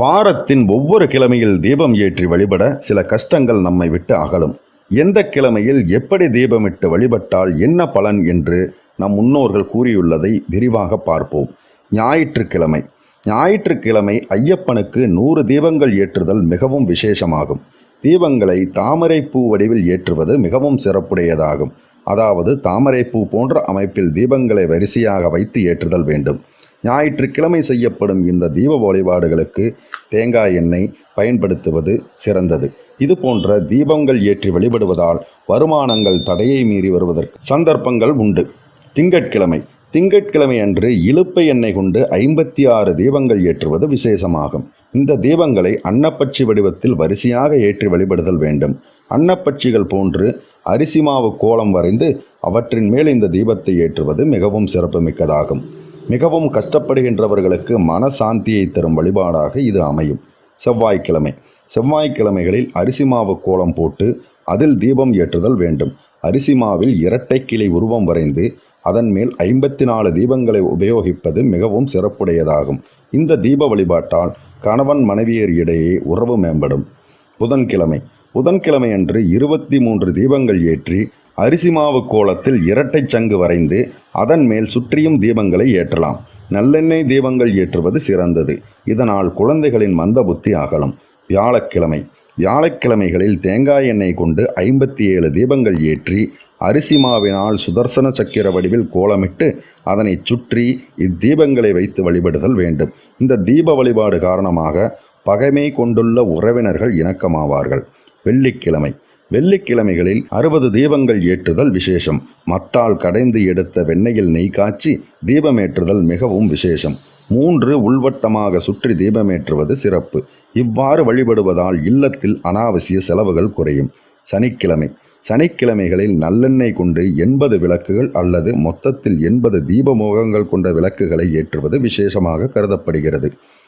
வாரத்தின் ஒவ்வொரு கிழமையில் தீபம் ஏற்றி வழிபட சில கஷ்டங்கள் நம்மை விட்டு அகலும். எந்த கிழமையில் எப்படி தீபமிட்டு வழிபட்டால் என்ன பலன் என்று நம் முன்னோர்கள் கூறியுள்ளதை விரிவாக பார்ப்போம். ஞாயிற்றுக்கிழமை. ஞாயிற்றுக்கிழமை ஐயப்பனுக்கு நூறு தீபங்கள் ஏற்றுதல் மிகவும் விசேஷமாகும். தீபங்களை தாமரைப்பூ வடிவில் ஏற்றுவது மிகவும் சிறப்புடையதாகும். அதாவது தாமரைப்பூ போன்ற அமைப்பில் தீபங்களை வரிசையாக வைத்து ஏற்றுதல் வேண்டும். ஞாயிற்றுக்கிழமை செய்யப்படும் இந்த தீப வழிபாடுகளுக்கு தேங்காய் எண்ணெய் பயன்படுத்துவது சிறந்தது. இது போன்ற தீபங்கள் ஏற்றி வழிபடுவதால் வருமானங்கள் தடையை மீறி வருவதற்கு சந்தர்ப்பங்கள் உண்டு. திங்கட்கிழமை. திங்கட்கிழமை அன்று இலுப்பை எண்ணெய் கொண்டு ஐம்பத்தி ஆறு தீபங்கள் ஏற்றுவது விசேஷமாகும். இந்த தீபங்களை அன்னப்பட்சி வடிவத்தில் வரிசையாக ஏற்றி வழிபடுதல் வேண்டும். அன்னப்பட்சிகள் போன்று அரிசி மாவு கோலம் வரைந்து அவற்றின் மேல் இந்த தீபத்தை ஏற்றுவது மிகவும் சிறப்புமிக்கதாகும். மிகவும் கஷ்டப்படுகின்றவர்களுக்கு மனசாந்தியை தரும் வழிபாடாக இது அமையும். செவ்வாய்க்கிழமை. செவ்வாய்க்கிழமைகளில் அரிசி மாவு கோலம் போட்டு அதில் தீபம் ஏற்றுதல் வேண்டும். அரிசி மாவில் இரட்டை கிளை உருவம் வரைந்து அதன் மேல் ஐம்பத்தி நாலு தீபங்களை உபயோகிப்பது மிகவும் சிறப்புடையதாகும். இந்த தீப வழிபாட்டால் கணவன் மனைவியர் இடையே உறவு மேம்படும். புதன்கிழமை. புதன்கிழமை அன்று இருபத்தி மூன்று தீபங்கள் ஏற்றி அரிசி மாவு கோலத்தில் இரட்டை சங்கு வரைந்து அதன் மேல் சுற்றியும் தீபங்களை ஏற்றலாம். நல்லெண்ணெய் தீபங்கள் ஏற்றுவது சிறந்தது. இதனால் குழந்தைகளின் மந்த புத்தி அகலும். வியாழக்கிழமை. வியாழக்கிழமைகளில் தேங்காய் எண்ணெய் கொண்டு ஐம்பத்தி ஏழு தீபங்கள் ஏற்றி அரிசி மாவினால் சுதர்சன சக்கிர வடிவில் கோலமிட்டு அதனை சுற்றி இத்தீபங்களை வைத்து வழிபடுதல் வேண்டும். இந்த தீப வழிபாடு காரணமாக பகைமை கொண்டுள்ள உறவினர்கள் இணக்கமாவார்கள். வெள்ளிக்கிழமை. வெள்ளிக்கிழமைகளில் அறுபது தீபங்கள் ஏற்றுதல் விசேஷம். மத்தால் கடைந்து எடுத்த வெண்ணெயில் நெய் காய்ச்சி தீபமேற்றுதல் மிகவும் விசேஷம். மூன்று உள்வட்டமாக சுற்றி தீபமேற்றுவது சிறப்பு. இவ்வாறு வழிபடுவதால் இல்லத்தில் அனாவசிய செலவுகள் குறையும். சனிக்கிழமை. சனிக்கிழமைகளில் நல்லெண்ணெய் கொண்டு எண்பது விளக்குகள் அல்லது மொத்தத்தில் எண்பது தீபமோகங்கள் கொண்ட விளக்குகளை ஏற்றுவது விசேஷமாக கருதப்படுகிறது.